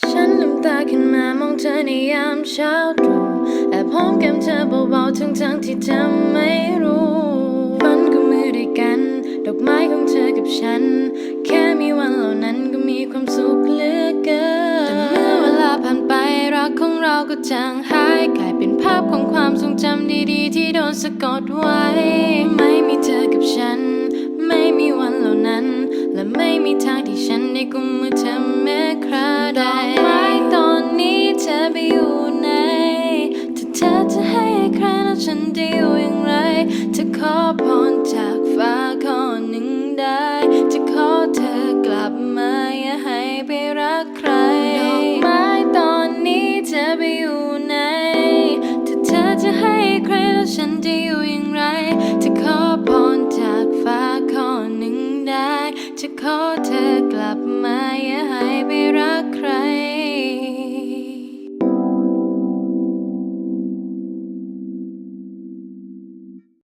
ฉันลืมตาขึ้นมามองเธอในยามเช้าตรู่แอบหอมแก้มเธอเบาๆทั้งๆที่เธอไม่รู้ฝันก็มือด้วยกัน ดอกไม้ของเธอกับฉัน แค่มีวันเหล่านั้นก็มีความสุขเหลือเกินแต่เมื่อเวลาผ่านไปรักของเราก็จางหายกลายเป็นภาพของความทรงจำดีๆ ที่โดนสะกดไว้ ไม่มีเธอกับฉัน ไม่มีวันเหล่านั้น และไม่มีทางที่ฉันได้กุมมือเธอแม้ ดอกไม้ตอนนี้เธอไปอยู่ไหนถ้าเธอจะให้ใครแล้วฉันจะอยู่อย่างไรจะขอพรจากฟ้าข้อหนึ่งได้ จะขอเธอกลับมาอย่าให้ไปรักใครดอกไม้ตอนนี้เธอไปอยู่ไหนถ้าเธอจะให้ใครแล้วฉันจะอยู่อย่างไรจะขอพรจากฟ้าข้อหนึ่งได้ จะขอเธอกลับมาอย่าให้ไป